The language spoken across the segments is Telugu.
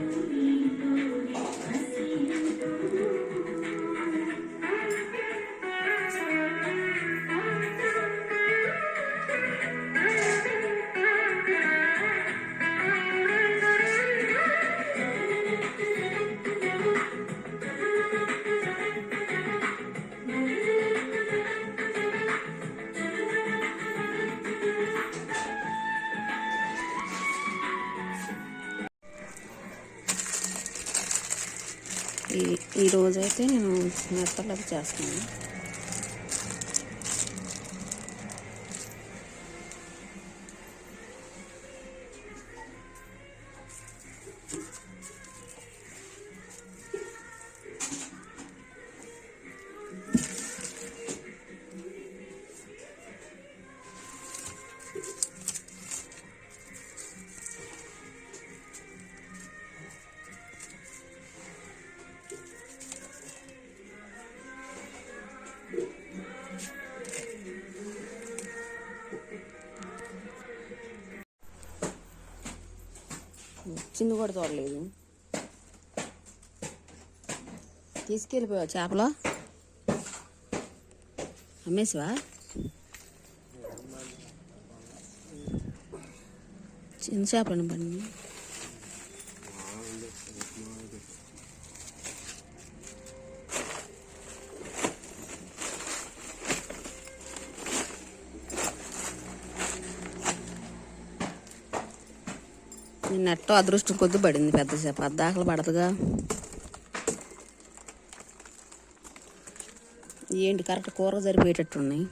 I see you. ఈ ఈరోజైతే నేను మెత్తలు చేస్తున్నాను. చింది కూడా చూడలేదు తీసుకెళ్ళిపోయావు చేపలు? అమ్మేసివా? చిన్న చేపలను పండి నిన్నట్టు అదృష్టం కొద్ది పడింది పెద్ద చేప అద్దాకలు పడదుగా. ఏంటి కరెక్ట్ కూర సరిపోయేటట్టున్నాయి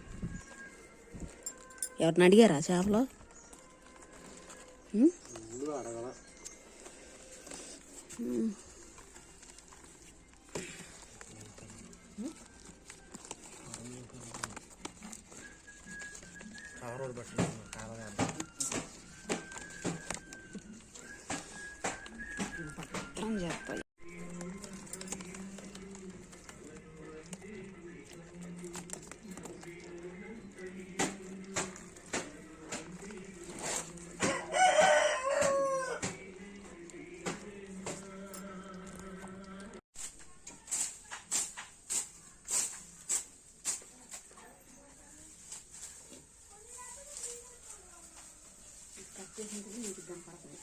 ఎవరిని అడిగారా చేపలు? ancak dayı. Gracias.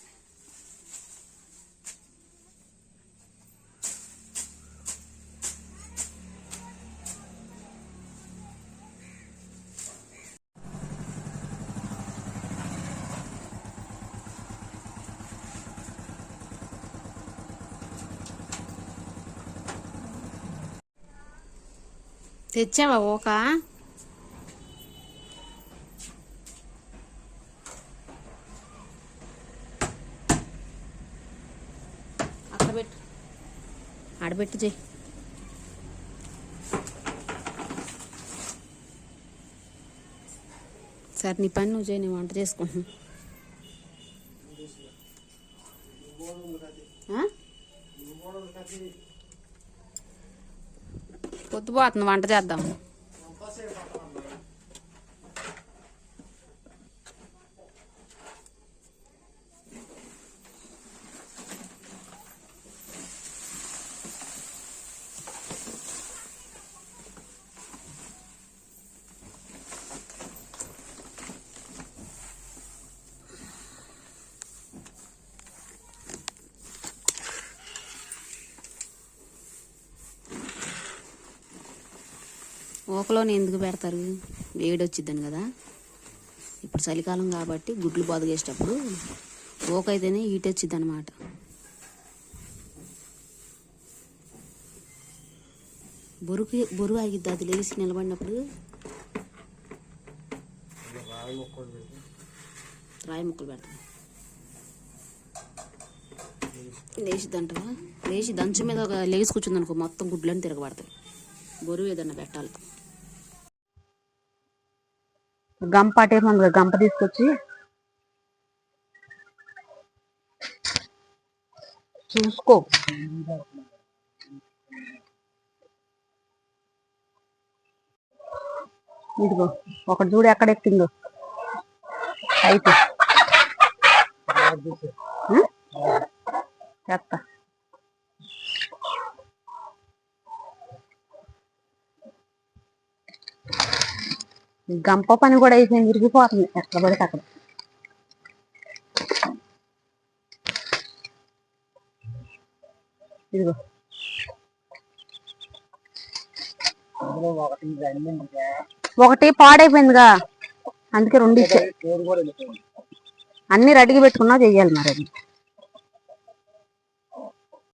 తెచ్చావా ఓక? అక్కడ పెట్టు. ఆడబెట్టు చెయ్యి సరే నీ పని నువ్వు చేయి నేను వంట చేసుకుంటున్నా. ఆ? పొద్దుపోతుంది వంట చేద్దాం. ఊకలోనే ఎందుకు పెడతారు? వేడి వచ్చిద్దని కదా. ఇప్పుడు చలికాలం కాబట్టి గుడ్లు బొదగేసేటప్పుడు ఊక అయితేనే హీట్ వచ్చిద్ది అనమాట బొరుకు బొరుగు ఆగిద్ది? అది లేచి నిలబడినప్పుడు రాయి ముక్కలు పెడతాం. లేచిద్దంటవా? లేచి దంచు మీద ఒక లేచి కూర్చుందనుకో మొత్తం గుడ్లని తిరగబడతాయి. బరువు ఏదన్నా పెట్టాలి. గంప అటేమో గంప తీసుకొచ్చి. చూసుకో. ఇదిగో ఒకటి చూడు ఎక్కడ ఎక్కిందో. అయితే. ఉం? గంప పని కూడా అయిపోయింది విరిగిపోతుంది. ఎక్కడ పడితే అక్కడ. ఇదిగో. ఒకటి పాడైపోయిందిగా. అందుకే రెండు ఇచ్చా. అన్ని రెడీగా పెట్టుకున్నా చెయ్యాలి మరి. అది